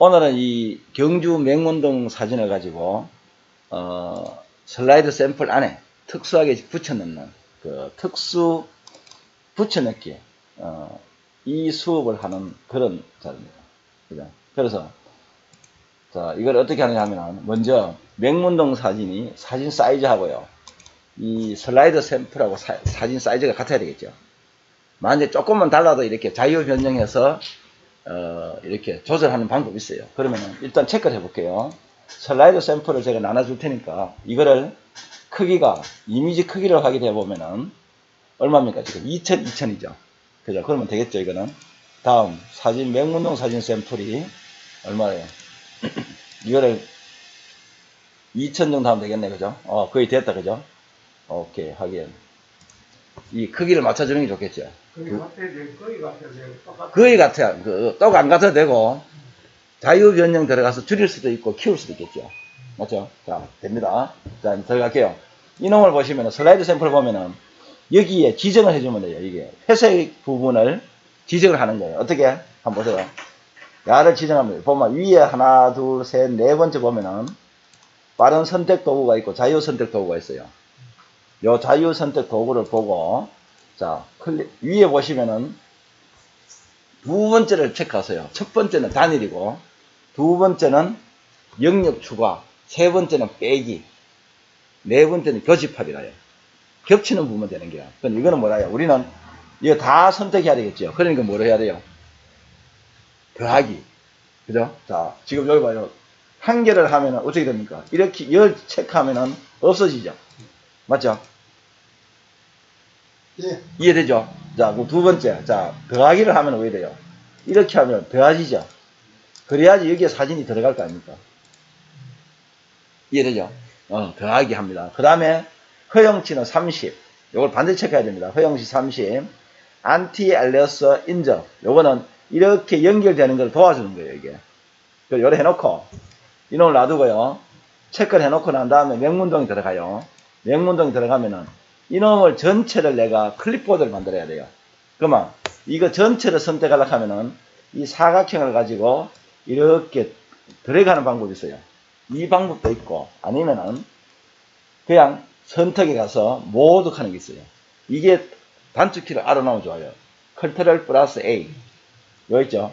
오늘은 이 경주 맹문동 사진을 가지고 어, 슬라이드 샘플 안에 특수하게 붙여넣는 그 특수 붙여넣기 어, 이 수업을 하는 그런 자리입니다. 그죠? 그래서 자 이걸 어떻게 하느냐 하면 먼저 맹문동 사진이 사진 사이즈하고요 이 슬라이드 샘플하고 사, 사진 사이즈가 같아야 되겠죠. 만약에 조금만 달라도 이렇게 자유 변경해서 어, 이렇게 조절하는 방법이 있어요. 그러면 일단 체크를 해볼게요. 슬라이드 샘플을 제가 나눠줄 테니까 이거를 크기가 이미지 크기를 하게 되보면은 얼마입니까? 지금 2000, 2000이죠. 그죠? 그러면 되겠죠, 이거는. 다음 사진 맹문동 사진 샘플이 얼마예요? 이거를 2000 정도 하면 되겠네, 그죠? 어, 거의 됐다, 그죠? 오케이, 하긴. 이 크기를 맞춰주는 게 좋겠죠. 거기 거기. 거의 같아요. 그, 똑안 같아도 되고, 자유 변경 들어가서 줄일 수도 있고, 키울 수도 있겠죠. 맞죠? 자, 됩니다. 자, 들어갈게요. 이놈을 보시면, 슬라이드 샘플 보면은, 여기에 지정을 해주면 돼요. 이게. 회색 부분을 지정을 하는 거예요. 어떻게? 한번 보세요. 야를 지정하면, 보면 위에 하나, 둘, 셋, 네 번째 보면은, 빠른 선택 도구가 있고, 자유 선택 도구가 있어요. 요 자유 선택 도구를 보고, 자, 클릭, 위에 보시면은, 두 번째를 체크하세요. 첫 번째는 단일이고, 두 번째는 영역 추가, 세 번째는 빼기, 네 번째는 교집합이라요. 겹치는 부분 되는 게야. 그럼 이거는 뭐라요? 우리는 이거 다 선택해야 되겠죠. 그러니까 뭐를 해야 돼요? 더하기. 그죠? 자, 지금 여기 봐요. 한 개를 하면은 어떻게 됩니까? 이렇게 열 체크하면은 없어지죠. 맞죠? 예. 이해되죠? 자, 그 두 번째. 자, 더하기를 하면 왜 돼요? 이렇게 하면 더하지죠? 그래야지 여기에 사진이 들어갈 거 아닙니까? 이해되죠? 어, 더하기 합니다. 그 다음에 허용치는 30. 요걸 반드시 체크해야 됩니다. 허용치 30. 안티 알레스 인적. 요거는 이렇게 연결되는 걸 도와주는 거예요, 이게. 그 요래 해놓고, 이놈을 놔두고요. 체크를 해놓고 난 다음에 명문동이 들어가요. 명문동이 들어가면은 이놈을 전체를 내가 클립보드를 만들어야 돼요. 그러면 이거 전체를 선택하려고 하면은 이 사각형을 가지고 이렇게 들어가는 방법이 있어요. 이 방법도 있고 아니면은 그냥 선택에 가서 모두 하는 게 있어요. 이게 단축키를 알아놓으면 좋아요. 컨트롤 플러스 A. 여기 있죠?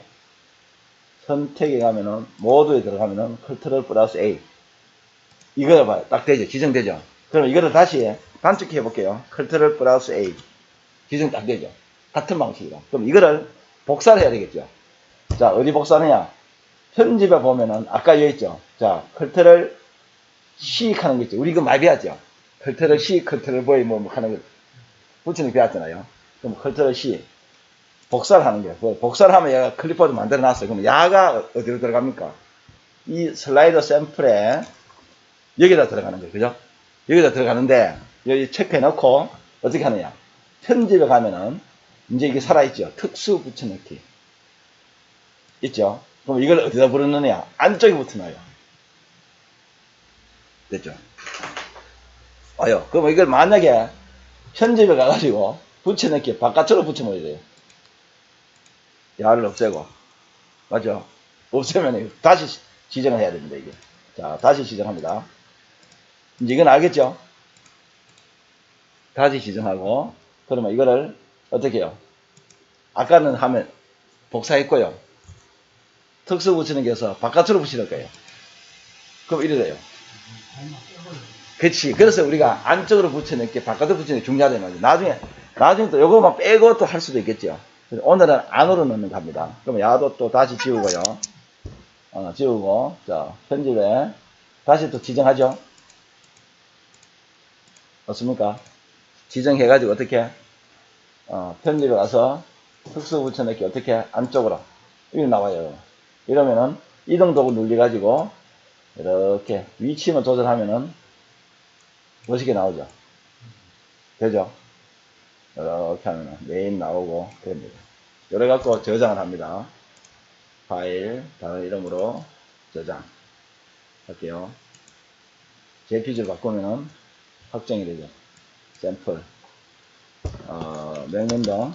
선택에 가면은 모두에 들어가면은 컨트롤 플러스 A. 이거 봐요. 딱 되죠? 지정되죠? 그럼 이거를 다시 단축키 해볼게요. 컨트롤 플러스 A. 지정 딱 되죠? 같은 방식이다. 그럼 이거를 복사를 해야 되겠죠? 자, 어디 복사하느냐? 편집에 보면은, 아까 여기 있죠? 자, 컨트롤 C 하는 거 있죠? 우리 이거 많이 배웠죠? 컨트롤 C, 컨트롤 V 뭐, 뭐 하는 거, 거 배웠잖아요? 그럼 컨트롤 C. 복사를 하는 거예요. 그 복사를 하면 얘가 클립보드 만들어 놨어요. 그럼 야가 어디로 들어갑니까? 이 슬라이더 샘플에 여기다 들어가는 거예요. 그죠? 여기다 들어가는데, 여기 체크해 놓고, 어떻게 하느냐? 편집에 가면은, 이제 이게 살아있죠? 특수 붙여넣기. 있죠? 그럼 이걸 어디다 붙여넣느냐? 안쪽에 붙여넣어요. 됐죠? 와요. 그럼 이걸 만약에 편집에 가가지고 붙여넣기 바깥으로 붙여넣어야 돼요. 야를 없애고. 맞죠? 없애면 다시 지정을 해야 됩니다, 이게. 자, 다시 지정합니다. 이제 이건 알겠죠? 다시 지정하고, 그러면 이거를 어떻게 해요? 아까는 하면 복사했고요. 특수 붙이는 게 해서 바깥으로 붙이는 거예요. 그럼 이래 돼요. 그치. 그래서 우리가 안쪽으로 붙이는 게 바깥으로 붙이는 게 중요하다는 거죠. 나중에, 나중에 또 요거만 빼고 또 할 수도 있겠죠. 오늘은 안으로 넣는 겁니다. 그럼 야도 또 다시 지우고요. 어, 지우고, 자, 편집에 다시 또 지정하죠. 어습니까? 지정해가지고 어떻게, 어, 편집에 가서 특수 붙여넣기 어떻게 안쪽으로 이렇게 나와요. 이러면은 이동 도구 눌려가지고 이렇게 위치만 조절하면은 멋있게 나오죠. 되죠? 이렇게 하면은 메인 나오고 됩니다. 이래 갖고 저장을 합니다. 파일 다른 이름으로 저장 할게요. JPG를 바꾸면은 확정이 되죠. 샘플 어, 맹문동